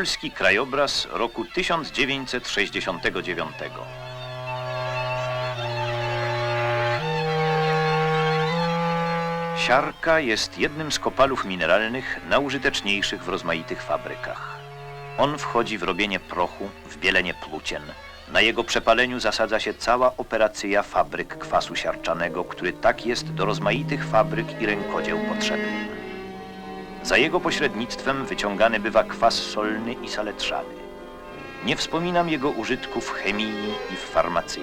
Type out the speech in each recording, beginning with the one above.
Polski krajobraz roku 1969. Siarka jest jednym z kopalów mineralnych najużyteczniejszych w rozmaitych fabrykach. On wchodzi w robienie prochu, w bielenie plucien. Na jego przepaleniu zasadza się cała operacja fabryk kwasu siarczanego, który tak jest do rozmaitych fabryk i rękodzieł potrzebny. Za jego pośrednictwem wyciągany bywa kwas solny i saletrzany. Nie wspominam jego użytku w chemii i w farmacji.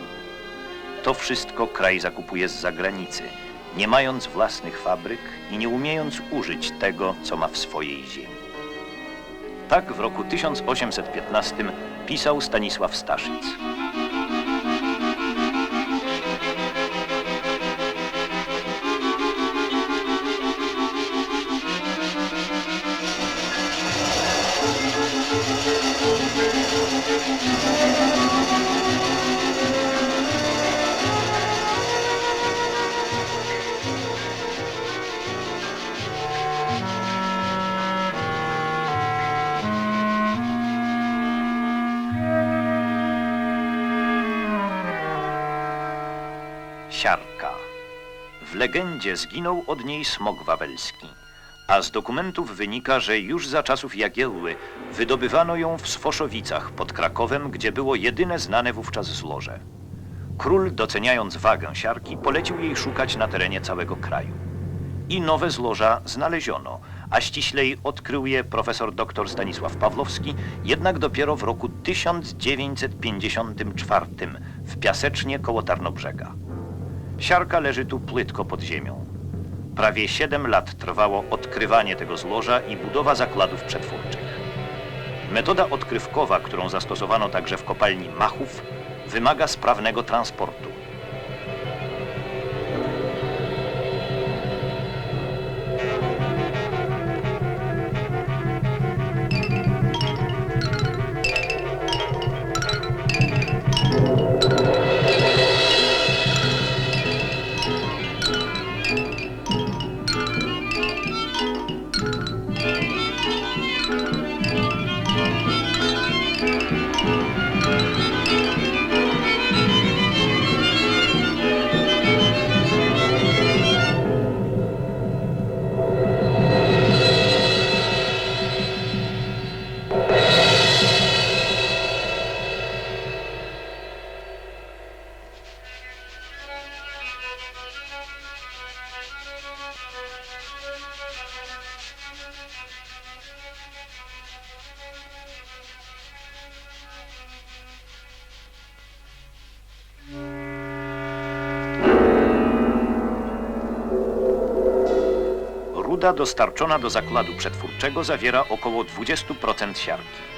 To wszystko kraj zakupuje z zagranicy, nie mając własnych fabryk i nie umiejąc użyć tego, co ma w swojej ziemi. Tak w roku 1815 pisał Stanisław Staszic. Siarka. W legendzie zginął od niej smok wawelski, a z dokumentów wynika, że już za czasów Jagiełły wydobywano ją w Sfoszowicach pod Krakowem, gdzie było jedyne znane wówczas złoże. Król, doceniając wagę siarki, polecił jej szukać na terenie całego kraju. I nowe złoża znaleziono, a ściślej odkrył je profesor dr Stanisław Pawlowski, jednak dopiero w roku 1954 w Piasecznie koło Tarnobrzega. Siarka leży tu płytko pod ziemią. Prawie 7 lat trwało odkrywanie tego złoża i budowa zakładów przetwórczych. Metoda odkrywkowa, którą zastosowano także w kopalni Machów, wymaga sprawnego transportu. Ruda dostarczona do zakładu przetwórczego zawiera około 20% siarki.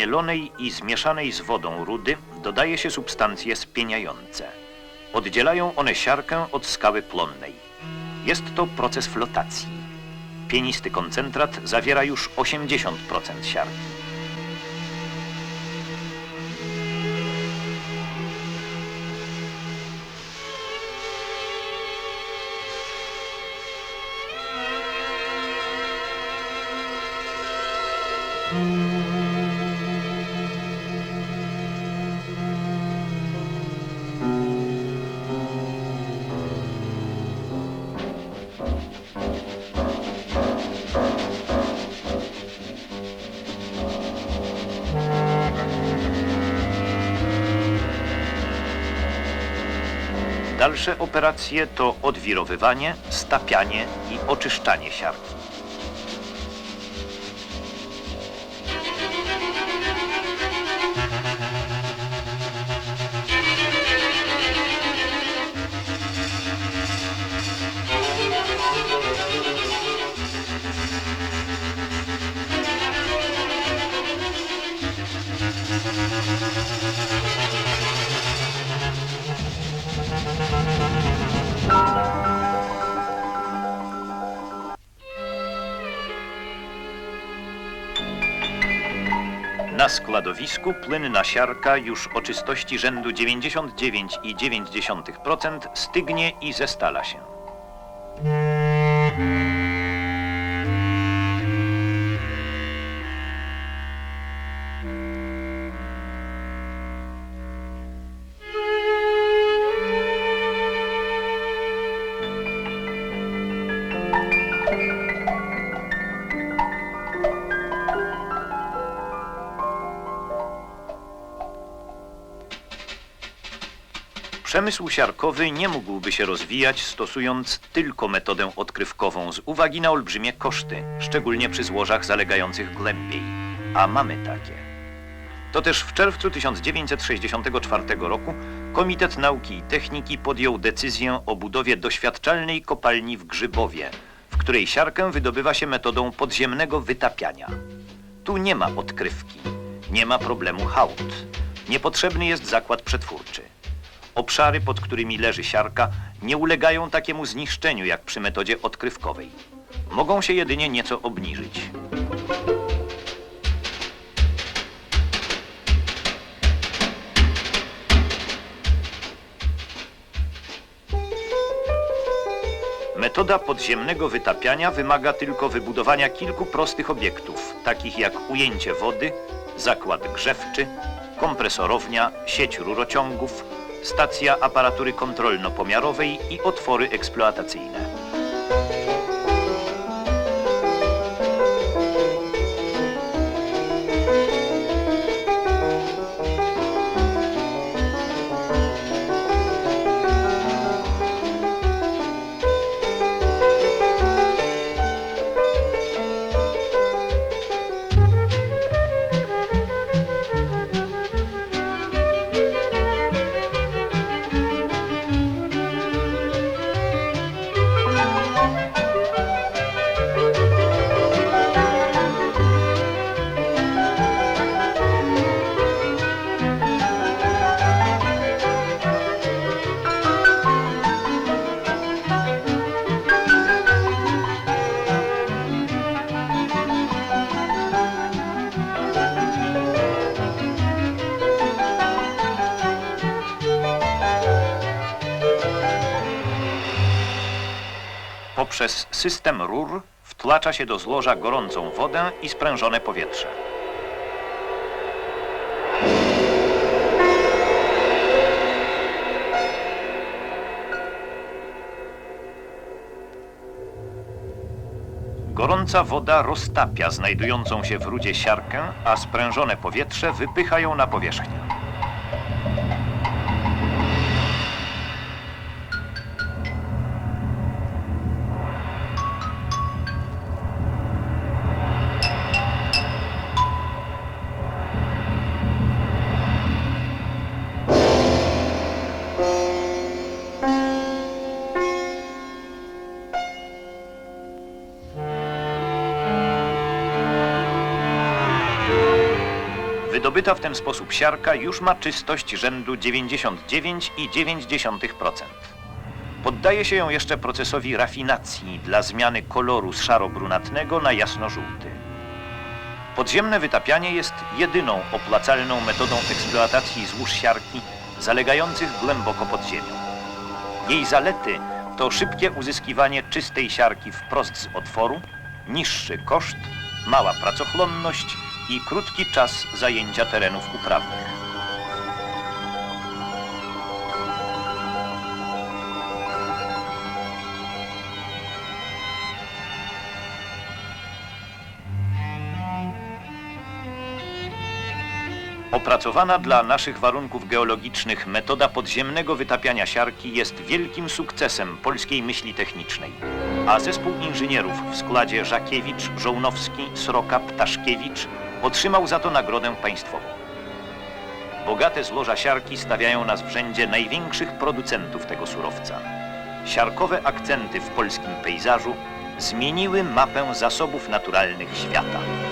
Zmielonej i zmieszanej z wodą rudy dodaje się substancje spieniające. Oddzielają one siarkę od skały plonnej. Jest to proces flotacji. Pienisty koncentrat zawiera już 80% siarki. Dalsze operacje to odwirowywanie, stapianie i oczyszczanie siarki. Na składowisku płynna siarka już o czystości rzędu 99,9% stygnie i zestala się. Przemysł siarkowy nie mógłby się rozwijać stosując tylko metodę odkrywkową z uwagi na olbrzymie koszty, szczególnie przy złożach zalegających głębiej. A mamy takie. To też w czerwcu 1964 roku Komitet Nauki i Techniki podjął decyzję o budowie doświadczalnej kopalni w Grzybowie, w której siarkę wydobywa się metodą podziemnego wytapiania. Tu nie ma odkrywki, nie ma problemu hałd. Niepotrzebny jest zakład przetwórczy. Obszary, pod którymi leży siarka, nie ulegają takiemu zniszczeniu jak przy metodzie odkrywkowej. Mogą się jedynie nieco obniżyć. Metoda podziemnego wytapiania wymaga tylko wybudowania kilku prostych obiektów, takich jak ujęcie wody, zakład grzewczy, kompresorownia, sieć rurociągów, stacja aparatury kontrolno-pomiarowej i otwory eksploatacyjne. Poprzez system rur wtłacza się do złoża gorącą wodę i sprężone powietrze. Gorąca woda roztapia znajdującą się w rudzie siarkę, a sprężone powietrze wypycha ją na powierzchnię. Wydobyta w ten sposób siarka już ma czystość rzędu 99,9%. Poddaje się ją jeszcze procesowi rafinacji dla zmiany koloru z szaro-brunatnego na jasno-żółty. Podziemne wytapianie jest jedyną opłacalną metodą eksploatacji złóż siarki zalegających głęboko pod ziemią. Jej zalety to szybkie uzyskiwanie czystej siarki wprost z otworu, niższy koszt, mała pracochłonność i krótki czas zajęcia terenów uprawnych. Opracowana dla naszych warunków geologicznych metoda podziemnego wytapiania siarki jest wielkim sukcesem polskiej myśli technicznej. A zespół inżynierów w składzie Żakiewicz, Żołnowski, Sroka, Ptaszkiewicz otrzymał za to nagrodę państwową. Bogate złoża siarki stawiają nas w rzędzie największych producentów tego surowca. Siarkowe akcenty w polskim pejzażu zmieniły mapę zasobów naturalnych świata.